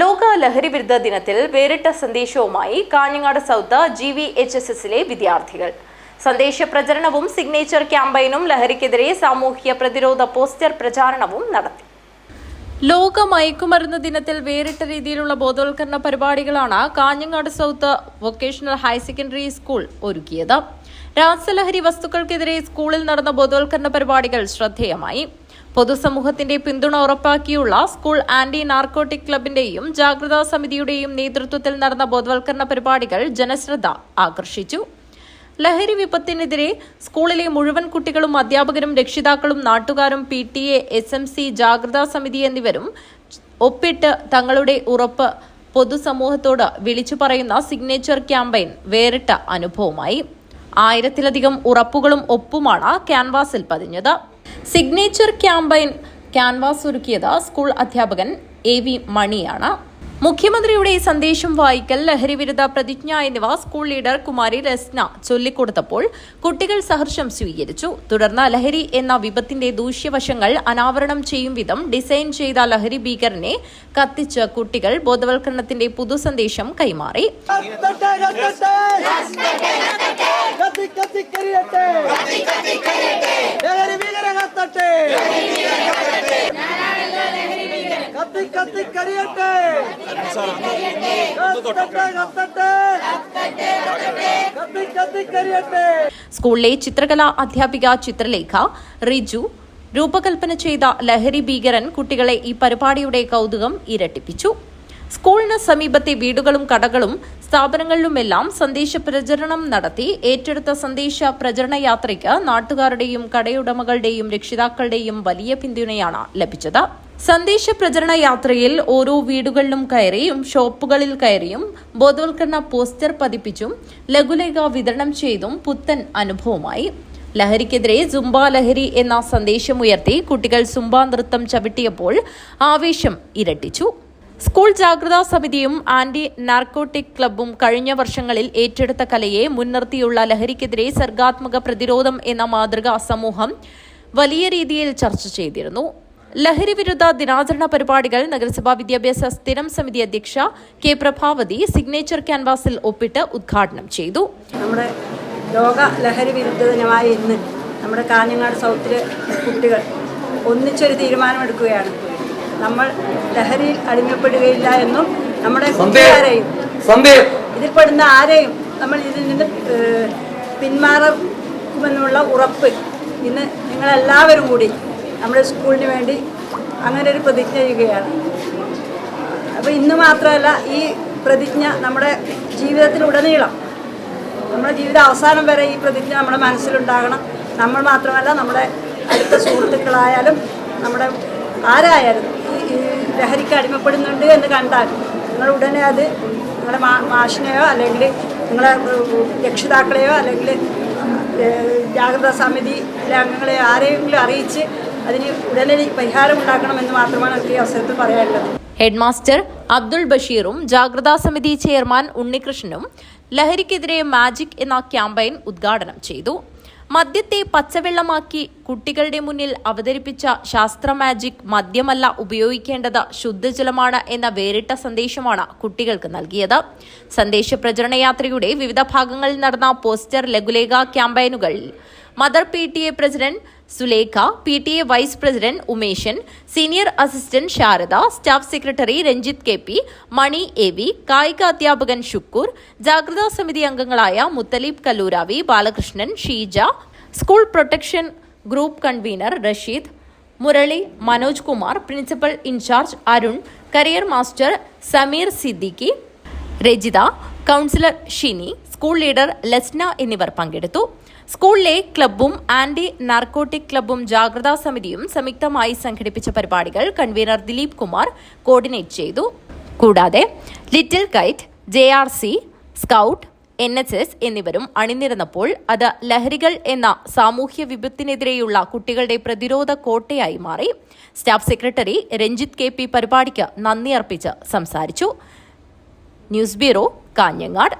ലോക ലഹരി വിരുദ്ധ ദിനത്തിൽ വേറിട്ട സന്ദേശവുമായി Kanhangad south G V H S എസിലെ വിദ്യാർത്ഥികൾ. സന്ദേശ പ്രചരണവും സിഗ്നേച്ചർ ക്യാമ്പയിനും ലഹരിക്കെതിരെ സാമൂഹ്യ പ്രതിരോധ പോസ്റ്റർ പ്രചാരണവും നടത്തി. ലോക മയക്കുമരുന്ന് ദിനത്തിൽ വേറിട്ട രീതിയിലുള്ള ബോധവൽക്കരണ പരിപാടികളാണ് Kanhangad south vocational higher secondary school ഒരുക്കിയത്. രാസലഹരി വസ്തുക്കൾക്കെതിരെ സ്കൂളിൽ നടന്ന ബോധവൽക്കരണ പരിപാടികൾ ശ്രദ്ധേയമായി. പൊതുസമൂഹത്തിന്റെ പിന്തുണ ഉറപ്പാക്കിയുള്ള സ്കൂൾ ആന്റി നാർക്കോട്ടിക് ക്ലബിന്റെയും ജാഗ്രതാ സമിതിയുടെയും നേതൃത്വത്തിൽ നടന്ന ബോധവൽക്കരണ പരിപാടികൾ ജനശ്രദ്ധ ആകർഷിച്ചു. ലഹരി വിപത്തിനെതിരെ സ്കൂളിലെ മുഴുവൻ കുട്ടികളും അധ്യാപകരും രക്ഷിതാക്കളും നാട്ടുകാരും P T A S M C ജാഗ്രതാ സമിതി എന്നിവരും ഒപ്പിട്ട് തങ്ങളുടെ ഉറപ്പ് പൊതുസമൂഹത്തോട് വിളിച്ചു പറയുന്ന സിഗ്നേച്ചർ ക്യാമ്പയിൻ വേറിട്ട അനുഭവമായി. ആയിരത്തിലധികം ഉറപ്പുകളും ഒപ്പുമാണ് ക്യാൻവാസിൽ പതിഞ്ഞത്. സിഗ്നേച്ചർ ക്യാമ്പയിൻ ക്യാൻവാസ് ഒരുക്കിയത് സ്കൂൾ അധ്യാപകൻ എ വി മണിയാണ്. മുഖ്യമന്ത്രിയുടെ സന്ദേശം വായിക്കൽ ലഹരിവിരുദ്ധ പ്രതിജ്ഞ എന്നിവ സ്കൂൾ ലീഡർ കുമാരി രസ്ന ചൊല്ലിക്കൊടുത്തപ്പോൾ കുട്ടികൾ സഹർഷം സ്വീകരിച്ചു. തുടർന്ന് ലഹരി എന്ന വിപത്തിന്റെ ദൂഷ്യവശങ്ങൾ അനാവരണം ചെയ്യും വിധം ഡിസൈൻ ചെയ്ത ലഹരി ഭീകരനെ കത്തിച്ച് കുട്ടികൾ ബോധവൽക്കരണത്തിന്റെ പുതു സന്ദേശം കൈമാറി. കത്തി കത്തി കത്തി കത്തി കരിയട്ടെ കത്തട്ടെ കത്തട്ടെ കത്തി കത്തി കരിയട്ടെ. സ്കൂളിലെ ചിത്രകലാ അധ്യാപിക ചിത്രലേഖ റിജു രൂപകൽപ്പന ചെയ്ത ലഹരി ഭീകരൻ കുട്ടികളെ ഈ പരിപാടിയുടെ കൗതുകം ഇരട്ടിപ്പിച്ചു. സ്കൂളിന് സമീപത്തെ വീടുകളും കടകളും സ്ഥാപനങ്ങളിലുമെല്ലാം സന്ദേശ പ്രചരണം നടത്തി. ഏറ്റെടുത്ത സന്ദേശ പ്രചരണ യാത്രയ്ക്ക് നാട്ടുകാരുടെയും കടയുടമകളുടെയും രക്ഷിതാക്കളുടെയും വലിയ പിന്തുണയാണ് ലഭിച്ചത്. സന്ദേശ പ്രചരണ യാത്രയിൽ ഓരോ വീടുകളിലും കയറിയും ഷോപ്പുകളിൽ കയറിയും ബോധവൽക്കരണ പോസ്റ്റർ പതിപ്പിച്ചും ലഘുലേഖ വിതരണം ചെയ്തും പുത്തൻ അനുഭവമായി. ലഹരിക്കെതിരെ സുംബ ലഹരി എന്ന സന്ദേശം ഉയർത്തി കുട്ടികൾ സുംബ നൃത്തം ചവിട്ടിയപ്പോൾ ആവേശം ഇരട്ടിച്ചു. സ്കൂൾ ജാഗ്രതാ സമിതിയും ആന്റി നാർക്കോട്ടിക് ക്ലബും കഴിഞ്ഞ വർഷങ്ങളിൽ ഏറ്റെടുത്ത കലയെ മുൻനിർത്തിയുള്ള ലഹരിക്കെതിരെ സർഗാത്മക പ്രതിരോധം എന്ന മാതൃക സമൂഹം വലിയ രീതിയിൽ ചർച്ച ചെയ്തിരുന്നു. ലഹരി വിരുദ്ധ ദിനാചരണ പരിപാടികൾ നഗരസഭാ വിദ്യാഭ്യാസ സ്ഥിരം സമിതി അധ്യക്ഷ കെ പ്രഭാവതി സിഗ്നേച്ചർ ക്യാൻവാസിൽ ഒപ്പിട്ട് ഉദ്ഘാടനം ചെയ്തു. നമ്മുടെ ലോക ലഹരി വിരുദ്ധ ദിനമായ ഇന്ന് നമ്മുടെ കാഞ്ഞങ്ങാട് സൗത്തിലെ കുട്ടികൾ ഒന്നിച്ചൊരു തീരുമാനമെടുക്കുകയാണ്. നമ്മൾ ലഹരിയിൽ അടിമപ്പെടുകയില്ല എന്നും നമ്മുടെ കുട്ടികാരെയും ഇതിൽ പെടുന്ന ആരെയും നമ്മൾ ഇതിൽ നിന്ന് പിന്മാറുമെന്നുള്ള ഉറപ്പ് ഇന്ന് നിങ്ങളെല്ലാവരും കൂടി നമ്മുടെ സ്കൂളിന് വേണ്ടി അങ്ങനെ ഒരു പ്രതിജ്ഞ ചെയ്യുകയാണ്. അപ്പോൾ ഇന്ന് മാത്രമല്ല ഈ പ്രതിജ്ഞ നമ്മുടെ ജീവിതത്തിലുടനീളം നമ്മുടെ ജീവിത അവസാനം വരെ ഈ പ്രതിജ്ഞ നമ്മുടെ മനസ്സിലുണ്ടാകണം. നമ്മൾ മാത്രമല്ല നമ്മുടെ അടുത്ത സുഹൃത്തുക്കളായാലും നമ്മുടെ ആരായാലും ഈ ലഹരിക്ക് അടിമപ്പെടുന്നുണ്ട് എന്ന് കണ്ടാൽ നിങ്ങൾ ഉടനെ അത് നിങ്ങളുടെ മാഷിനെയോ അല്ലെങ്കിൽ നിങ്ങളെ രക്ഷിതാക്കളെയോ അല്ലെങ്കിൽ ജാഗ്രതാ സമിതിയിലെ അംഗങ്ങളെയോ ആരെയെങ്കിലും അറിയിച്ച് അതിന് ഉടനടി പരിഹാരം ഉണ്ടാക്കണമെന്ന് മാത്രമാണ് ഈ അവസരത്തിൽ പറയാനുള്ളത്. ഹെഡ്മാസ്റ്റർ അബ്ദുൾ ബഷീറും ജാഗ്രതാ സമിതി ചെയർമാൻ ഉണ്ണികൃഷ്ണനും ലഹരിക്കെതിരെ മാജിക് എന്ന ക്യാമ്പയിൻ ഉദ്ഘാടനം ചെയ്തു. മദ്യത്തെ പച്ചവെള്ളമാക്കി കുട്ടികളുടെ മുന്നിൽ അവതരിപ്പിച്ച ശാസ്ത്ര മാജിക് മദ്യമല്ല ഉപയോഗിക്കേണ്ടത് ശുദ്ധജലമാണ് എന്ന വേറിട്ട സന്ദേശമാണ് കുട്ടികൾക്ക് നൽകിയത്. സന്ദേശ പ്രചരണ യാത്രയുടെ വിവിധ ഭാഗങ്ങളിൽ നടന്ന പോസ്റ്റർ ലഘുലേഖ ക്യാമ്പയിനുകളിൽ mother P T A president Sulekha P T A vice president Umeshan senior assistant Sharada staff secretary Ranjith K P Mani A V കായിക അധ്യാപകൻ ഷുക്കൂർ ജാഗ്രതാ സമിതി അംഗങ്ങളായ Muthaleeb Kalluravi Balakrishnan Sheeja school protection group convener Rasheed Murali Manoj Kumar principal in charge Arun career master Sameer Siddiqui Rajitha counsellor Shini school leader Lasna എന്നിവർ പങ്കെടുത്തു. സ്കൂളിലെ ക്ലബ്ബും anti narcotic ക്ലബ്ബും ജാഗ്രതാ സമിതിയും സംയുക്തമായി സംഘടിപ്പിച്ച പരിപാടികൾ കൺവീനർ ദിലീപ് കുമാർ കോർഡിനേറ്റ് ചെയ്തു. കൂടാതെ little kite J R C scout N H S എന്നിവരും അണിനിരന്നപ്പോൾ അത് ലഹരികൾ എന്ന സാമൂഹ്യ വിപത്തിനെതിരെയുള്ള കുട്ടികളുടെ പ്രതിരോധ കോട്ടയായി മാറി. Staff secretary Ranjith K P പരിപാടിക്ക് നന്ദി അർപ്പിച്ച് സംസാരിച്ചു. News bureau Kanhangad.